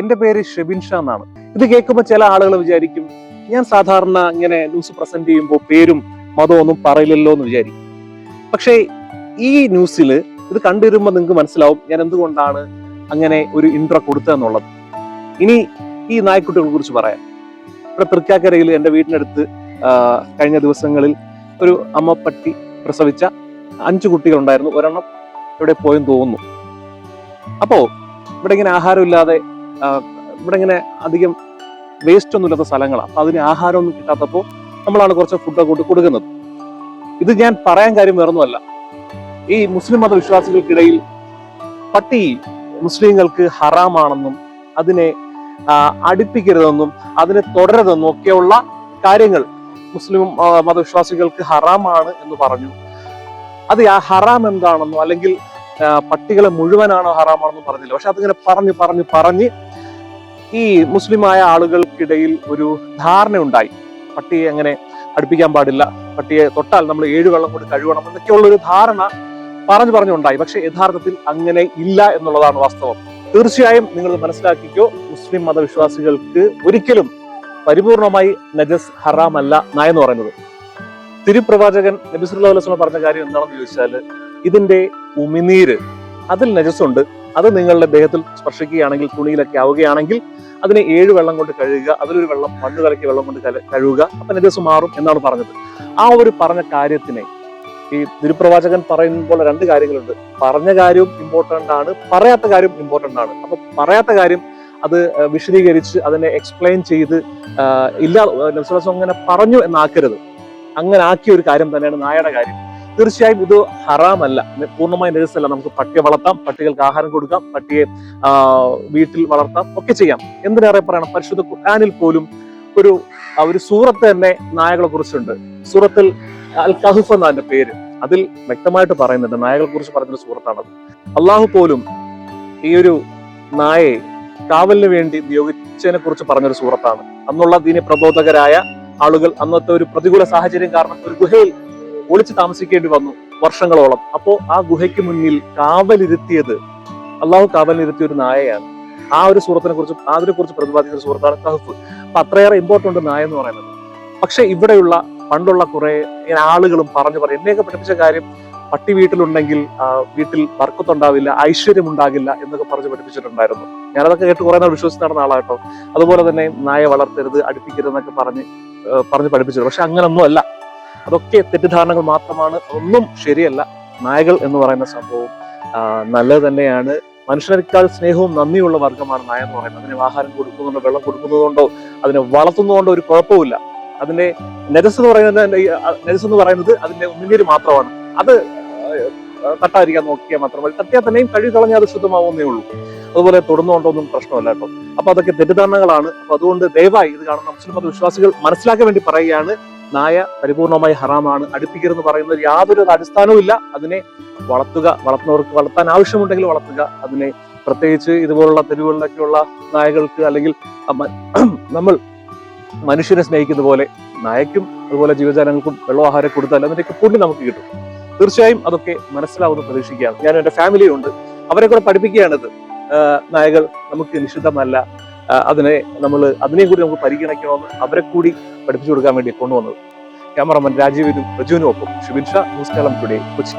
എന്റെ പേര് ഷെബിൻ ഷാ എന്നാണ്. ഇത് കേൾക്കുമ്പോൾ ചില ആളുകൾ വിചാരിക്കും ഞാൻ സാധാരണ ഇങ്ങനെ ന്യൂസ് പ്രസന്റ് ചെയ്യുമ്പോൾ പേരും മതവും ഒന്നും പറയില്ലല്ലോ എന്ന് വിചാരിക്കും. പക്ഷേ ഈ ന്യൂസിൽ ഇത് കണ്ടുവരുമ്പോൾ നിങ്ങൾക്ക് മനസ്സിലാവും ഞാൻ എന്തുകൊണ്ടാണ് അങ്ങനെ ഒരു ഇൻട്രോ കൊടുത്തതെന്നുള്ളത് ഇനി ഈ നായ്ക്കുട്ടികളെ കുറിച്ച് പറയാം. ഇവിടെ തൃക്കാക്കരയിൽ എന്റെ വീടിനടുത്ത് കഴിഞ്ഞ ദിവസങ്ങളിൽ ഒരു അമ്മ പട്ടി പ്രസവിച്ച അഞ്ചു കുട്ടികളുണ്ടായിരുന്നു. ഒരെണ്ണം ഇവിടെ പോയെന്ന് തോന്നുന്നു. അപ്പോ ഇവിടെ ഇങ്ങനെ ആഹാരമില്ലാതെ ഇവിടെ ഇങ്ങനെ അധികം വേസ്റ്റ് ഒന്നും ഇല്ലാത്ത സ്ഥലങ്ങളാണ് അപ്പൊ അതിന് ആഹാരമൊന്നും കിട്ടാത്തപ്പോൾ നമ്മളാണ് കുറച്ച് ഫുഡ് കൊണ്ട് കൊടുക്കുന്നത്. ഇത് ഞാൻ പറയാൻ കാര്യം വേറൊന്നുമല്ല. ഈ മുസ്ലിം മതവിശ്വാസികൾക്കിടയിൽ പട്ടി മുസ്ലിങ്ങൾക്ക് ഹറാമാണെന്നും അതിനെ അടുപ്പിക്കരുതെന്നും അതിനെ തുടരതെന്നും ഒക്കെയുള്ള കാര്യങ്ങൾ മുസ്ലിം മതവിശ്വാസികൾക്ക് ഹറാമാണ് എന്ന് പറഞ്ഞു. അത് ആ ഹറാം എന്താണെന്നോ അല്ലെങ്കിൽ പട്ടികളെ മുഴുവനാണോ ഹറാമാണെന്ന് പറഞ്ഞില്ല. പക്ഷെ അതിങ്ങനെ പറഞ്ഞു പറഞ്ഞു പറഞ്ഞ് ഈ മുസ്ലിമായ ആളുകൾക്കിടയിൽ ഒരു ധാരണ ഉണ്ടായി. പട്ടിയെ അങ്ങനെ അടുപ്പിക്കാൻ പാടില്ല പട്ടിയെ തൊട്ടാൽ നമ്മൾ ഏഴു വെള്ളം കൊണ്ട് കഴുകണം എന്നൊക്കെയുള്ള ഒരു ധാരണ പറഞ്ഞു പറഞ്ഞുണ്ടായി പക്ഷെ യഥാർത്ഥത്തിൽ അങ്ങനെ ഇല്ല എന്നുള്ളതാണ് വാസ്തവം. തീർച്ചയായും നിങ്ങൾ മനസ്സിലാക്കിക്കോ. മുസ്ലിം മതവിശ്വാസികൾക്ക് ഒരിക്കലും പരിപൂർണമായി നജസ് ഹറാമല്ല നായ എന്ന് പറയുന്നത്. തിരുപ്രവാചകൻ നബിസുല്ലാ വസ്ലം പറഞ്ഞ കാര്യം എന്താണെന്ന് ചോദിച്ചാൽ ഇതിന്റെ ഉമിനീര് അതിൽ നജസ്സുണ്ട്. അത് നിങ്ങളുടെ ദേഹത്തിൽ സ്പർശിക്കുകയാണെങ്കിൽ തുണിയിലൊക്കെ ആവുകയാണെങ്കിൽ അതിനെ ഏഴ് വെള്ളം കൊണ്ട് കഴുകുക അതിലൊരു വെള്ളം മണ്ണ് കലക്കി വെള്ളം കൊണ്ട് കഴുകുക അപ്പൊ നജസ് മാറും എന്നാണ് പറഞ്ഞത്. ആ ഒരു പറഞ്ഞ കാര്യത്തിനെ ഈ തിരുപ്രവാചകൻ പറയുമ്പോൾ രണ്ട് കാര്യങ്ങളുണ്ട്. പറഞ്ഞ കാര്യവും ഇമ്പോർട്ടന്റ് ആണ് പറയാത്ത കാര്യം ഇമ്പോർട്ടന്റ് ആണ്. അപ്പൊ പറയാത്ത കാര്യം അത് വിശദീകരിച്ച് അതിനെ എക്സ്പ്ലെയിൻ ചെയ്ത് ഇല്ല അങ്ങനെ പറഞ്ഞു എന്നാക്കരുത്. അങ്ങനെ ആക്കിയ ഒരു കാര്യം തന്നെയാണ് നായയുടെ കാര്യം. തീർച്ചയായും ഇത് ഹറാമല്ല. പൂർണമായി നജസല്ല നമുക്ക് പട്ടിയെ വളർത്താം പട്ടികൾക്ക് ആഹാരം കൊടുക്കാം പട്ടിയെ വീട്ടിൽ വളർത്താം ഒക്കെ ചെയ്യാം. എന്തിനേറെ പറയണം? പരിശുദ്ധ ഖുർആനിൽ പോലും ഒരു ഒരു സൂറത്ത് തന്നെ നായകളെ കുറിച്ചുണ്ട്. സൂറത്തിൽ അൽ കഹുഫ് എന്ന അതിന്റെ പേര്. അതിൽ വ്യക്തമായിട്ട് പറയുന്നുണ്ട്. നായകളെ കുറിച്ച് പറഞ്ഞൊരു സൂറത്താണത്. അള്ളാഹു പോലും ഈ ഒരു നായയെ കാവലിന് വേണ്ടി നിയോഗിച്ചതിനെ കുറിച്ച് പറഞ്ഞൊരു സൂറത്താണ്. അന്നുള്ള ദീന പ്രബോധകരായ ആളുകൾ അന്നത്തെ ഒരു പ്രതികൂല സാഹചര്യം കാരണം ഒരു ഗുഹയിൽ ഒളിച്ചു താമസിക്കേണ്ടി വന്നു വർഷങ്ങളോളം. അപ്പോ ആ ഗുഹയ്ക്ക് മുന്നിൽ കാവലിരുത്തിയത് അള്ളാഹു കാവലിരുത്തിയ ഒരു നായയാണ്. ആ ഒരു സൂറത്തിനെ കുറിച്ച് അതിനെ കുറിച്ച് പ്രതിപാദിക്കുന്ന ഒരു സൂറത്താണ് കഹഫ് അപ്പൊ അത്രയേറെ ഇമ്പോർട്ടന്റ് നായ എന്ന് പറയുന്നത്. പക്ഷെ ഇവിടെയുള്ള പണ്ടുള്ള കുറെ ആളുകളും പറഞ്ഞു പറയും എന്നെയൊക്കെ പഠിപ്പിച്ച കാര്യം പട്ടി വീട്ടിലുണ്ടെങ്കിൽ വീട്ടിൽ വർക്കത്തുണ്ടാവില്ല ഐശ്വര്യം ഉണ്ടാകില്ല എന്നൊക്കെ പറഞ്ഞ് പഠിപ്പിച്ചിട്ടുണ്ടായിരുന്നു. ഞാനതൊക്കെ കേട്ട് കുറെ നാൾ വിശ്വസിച്ച് നടന്ന ആളാട്ടോ അതുപോലെ തന്നെ നായ വളർത്തരുത് അടുപ്പിക്കരുത് എന്നൊക്കെ പറഞ്ഞ് പറഞ്ഞ് പഠിപ്പിച്ചത്. പക്ഷെ അങ്ങനൊന്നും അല്ല. അതൊക്കെ തെറ്റിദ്ധാരണകൾ മാത്രമാണ്. ഒന്നും ശരിയല്ല. നായകൾ എന്ന് പറയുന്ന സംഭവം നല്ലത് തന്നെയാണ്. മനുഷ്യരെക്കാൾ സ്നേഹവും നന്ദിയുള്ള വർഗമാണ് നായ എന്ന് പറയുന്നത്. അതിന് ആഹാരം കൊടുക്കുന്നുണ്ടോ വെള്ളം കൊടുക്കുന്നതുകൊണ്ടോ അതിനെ വളർത്തുന്നതുകൊണ്ടോ ഒരു കുഴപ്പമില്ല അതിന്റെ നെജസ് എന്ന് പറയുന്നത് നെജസ് എന്ന് പറയുന്നത് അതിന്റെ ഉമിനീര് മാത്രമാണ്. അത് തട്ടാതിരിക്കാൻ നോക്കിയാൽ മാത്രം മതി. തന്നെയും കഴുകി കളഞ്ഞാൽ അത് ശുദ്ധമാവുന്നേ ഉള്ളൂ. അതുപോലെ തൊടുന്നുകൊണ്ടൊന്നും പ്രശ്നമല്ല കേട്ടോ. അപ്പൊ അതൊക്കെ തെറ്റിദ്ധാരണകളാണ്. അപ്പൊ അതുകൊണ്ട് ദയവായി ഇത് കാണുന്ന മുസ്ലിം മത വിശ്വാസികൾ മനസ്സിലാക്കാൻ വേണ്ടി പറയുകയാണ്. നായ പരിപൂർണമായി ഹറാമാണ്. അടുപ്പിക്കരുതെന്ന് പറയുന്ന യാതൊരു അടിസ്ഥാനവും ഇല്ല. അതിനെ വളർത്തുക വളർത്തുന്നവർക്ക് വളർത്താൻ ആവശ്യമുണ്ടെങ്കിൽ വളർത്തുക. അതിനെ പ്രത്യേകിച്ച് ഇതുപോലുള്ള തെരുവുകളിലൊക്കെയുള്ള നായകൾക്ക് അല്ലെങ്കിൽ നമ്മൾ മനുഷ്യനെ സ്നേഹിക്കുന്ന പോലെ നായക്കും അതുപോലെ ജീവജാലങ്ങൾക്കും വെള്ളാഹാരം കൊടുത്താൽ അതിന്റെയൊക്കെ പുണ്യം നമുക്ക് കിട്ടും. തീർച്ചയായും അതൊക്കെ മനസ്സിലാവുന്ന പ്രതീക്ഷിക്കുകയാണ്. ഞാൻ എന്റെ ഫാമിലി ഉണ്ട് അവരെ കൂടെ പഠിപ്പിക്കുകയാണിത്. നായകൾ നമുക്ക് നിഷിദ്ധമല്ല. അതിനെ നമ്മൾ അതിനെ കൂടി നമുക്ക് പരിഗണിക്കണമെന്ന് അവരെ കൂടി പഠിപ്പിച്ചു കൊടുക്കാൻ വേണ്ടി കൊണ്ടുവന്നത്. ക്യാമറമാൻ രാജീവിനും റജുവിനും ഒപ്പം ഷിബിൻ ന്യൂസ് കേരളം ടുഡേ കൊച്ചി.